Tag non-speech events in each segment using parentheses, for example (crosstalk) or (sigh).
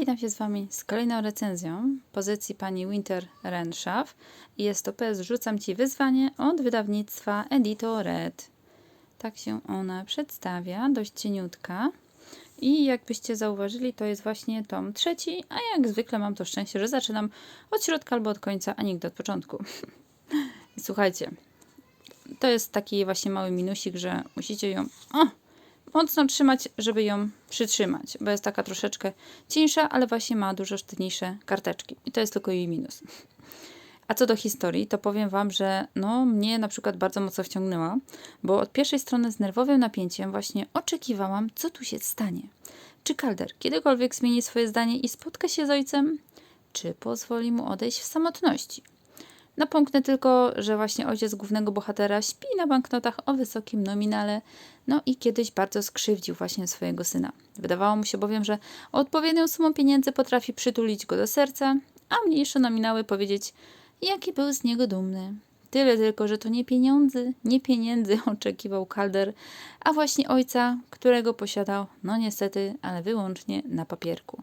witam się z Wami z kolejną recenzją pozycji pani Winter Renshaw jest to PS Rzucam Ci wyzwanie od wydawnictwa Edito Red. Tak się ona przedstawia, dość cieniutka. I jakbyście zauważyli, to jest właśnie tom trzeci, a jak zwykle mam to szczęście, że zaczynam od środka albo od końca, a nigdy od początku. (laughs) Słuchajcie, to jest taki właśnie mały minusik, że musicie ją o, mocno trzymać, żeby ją przytrzymać, bo jest taka troszeczkę cieńsza, ale właśnie ma dużo sztywniejsze karteczki. I to jest tylko jej minus. A co do historii, to powiem Wam, że no, mnie na przykład bardzo mocno wciągnęła, bo od pierwszej strony z nerwowym napięciem właśnie oczekiwałam, co tu się stanie. Czy Calder kiedykolwiek zmieni swoje zdanie i spotka się z ojcem? Czy pozwoli mu odejść w samotności? Napomknę tylko, że właśnie ojciec głównego bohatera śpi na banknotach o wysokim nominale, no i kiedyś bardzo skrzywdził właśnie swojego syna. Wydawało mu się bowiem, że odpowiednią sumą pieniędzy potrafi przytulić go do serca, a mniejsze nominały powiedzieć, jaki był z niego dumny. Tyle tylko, że to nie pieniądze, nie pieniędzy (laughs) oczekiwał Calder, a właśnie ojca, którego posiadał, no niestety, ale wyłącznie na papierku.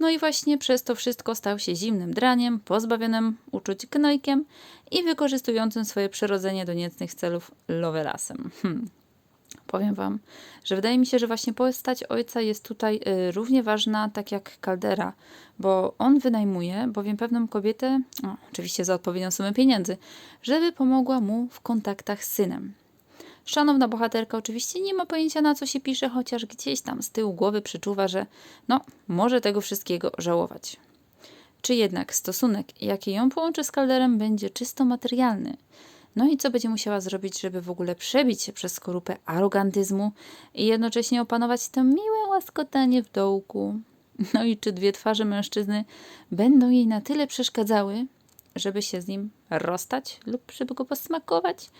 No i właśnie przez to wszystko stał się zimnym draniem, pozbawionym uczuć gnojkiem i wykorzystującym swoje przyrodzenie do niecnych celów lovelasem. Hmm. Powiem Wam, że wydaje mi się, że właśnie postać ojca jest tutaj y, równie ważna, tak jak Caldera, bo on wynajmuje bowiem pewną kobietę, o, oczywiście za odpowiednią sumę pieniędzy, żeby pomogła mu w kontaktach z synem. Szanowna bohaterka oczywiście nie ma pojęcia na co się pisze, chociaż gdzieś tam z tyłu głowy przeczuwa, że no, może tego wszystkiego żałować. Czy jednak stosunek, jaki ją połączy z Calderem, będzie czysto materialny? No i co będzie musiała zrobić, żeby w ogóle przebić się przez skorupę arogantyzmu i jednocześnie opanować to miłe łaskotanie w dołku? No i czy dwie twarze mężczyzny będą jej na tyle przeszkadzały, żeby się z nim rozstać lub żeby go posmakować?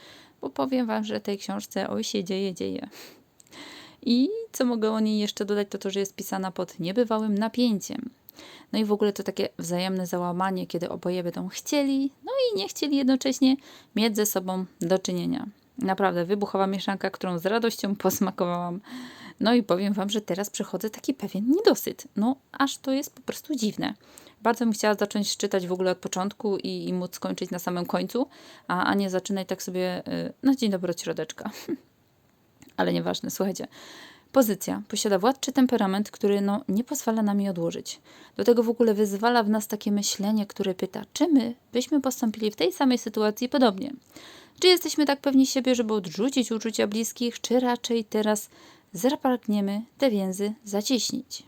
Bo powiem Wam, że tej książce oj się dzieje, dzieje. I co mogę o niej jeszcze dodać, to to, że jest pisana pod niebywałym napięciem. No i w ogóle to takie wzajemne załamanie, kiedy oboje będą chcieli, no i nie chcieli jednocześnie mieć ze sobą do czynienia. Naprawdę wybuchowa mieszanka, którą z radością posmakowałam. No i powiem Wam, że teraz przechodzę taki pewien niedosyt. No, aż to jest po prostu dziwne. Bardzo bym chciała zacząć czytać w ogóle od początku i, i móc skończyć na samym końcu, a, a nie zaczynać tak sobie na dzień dobry od środeczka. (laughs) Ale nieważne, słuchajcie. Pozycja posiada władczy temperament, który no, nie pozwala nam jej odłożyć. Do tego w ogóle wyzwala w nas takie myślenie, które pyta, czy my byśmy postąpili w tej samej sytuacji podobnie. Czy jesteśmy tak pewni siebie, żeby odrzucić uczucia bliskich, czy raczej teraz zapragniemy te więzy zacieśnić?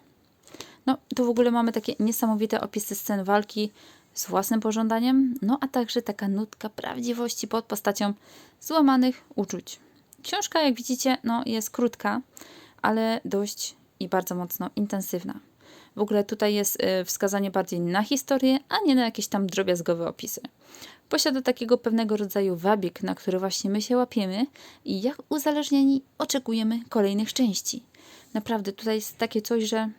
No, tu w ogóle mamy takie niesamowite opisy scen walki z własnym pożądaniem, no a także taka nutka prawdziwości pod postacią złamanych uczuć. Książka, jak widzicie, no, jest krótka, ale dość i bardzo mocno intensywna. W ogóle tutaj jest y, wskazanie bardziej na historię, a nie na jakieś tam drobiazgowe opisy. Posiada takiego pewnego rodzaju wabik, na który właśnie my się łapiemy i jak uzależnieni oczekujemy kolejnych części. Naprawdę tutaj jest takie coś, że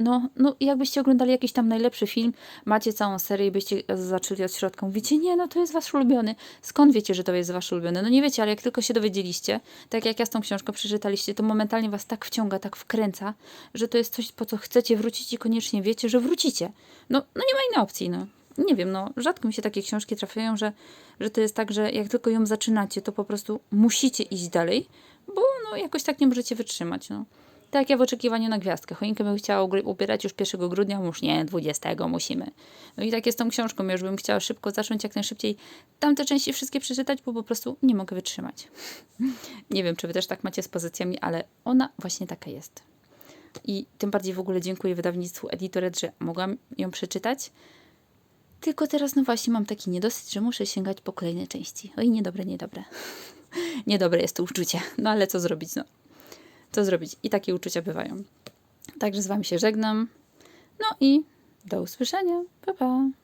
no, no jakbyście oglądali jakiś tam najlepszy film, macie całą serię i byście zaczęli od środka, mówicie, nie, no to jest wasz ulubiony. Skąd wiecie, że to jest wasz ulubiony? No nie wiecie, ale jak tylko się dowiedzieliście, tak jak ja z tą książką przeczytaliście, to momentalnie was tak wciąga, tak wkręca, że to jest coś, po co chcecie wrócić i koniecznie wiecie, że wrócicie. No, no nie ma innej opcji, no. Nie wiem, no rzadko mi się takie książki trafiają, że, że to jest tak, że jak tylko ją zaczynacie, to po prostu musicie iść dalej, bo no jakoś tak nie możecie wytrzymać, no. Tak jak ja w oczekiwaniu na gwiazdkę. Choinkę bym chciała ubierać już 1 grudnia, już nie, 20 musimy. No i tak jest z tą książką. Już bym chciała szybko zacząć, jak najszybciej tamte części wszystkie przeczytać, bo po prostu nie mogę wytrzymać. (laughs) nie wiem, czy wy też tak macie z pozycjami, ale ona właśnie taka jest. I tym bardziej w ogóle dziękuję wydawnictwu Editoret, że mogłam ją przeczytać. Tylko teraz, no właśnie, mam taki niedosyt, że muszę sięgać po kolejne części. Oj, niedobre, niedobre. (laughs) niedobre jest to uczucie. No ale co zrobić, no co zrobić. I takie uczucia bywają. Także z Wami się żegnam. No i do usłyszenia. Pa, pa.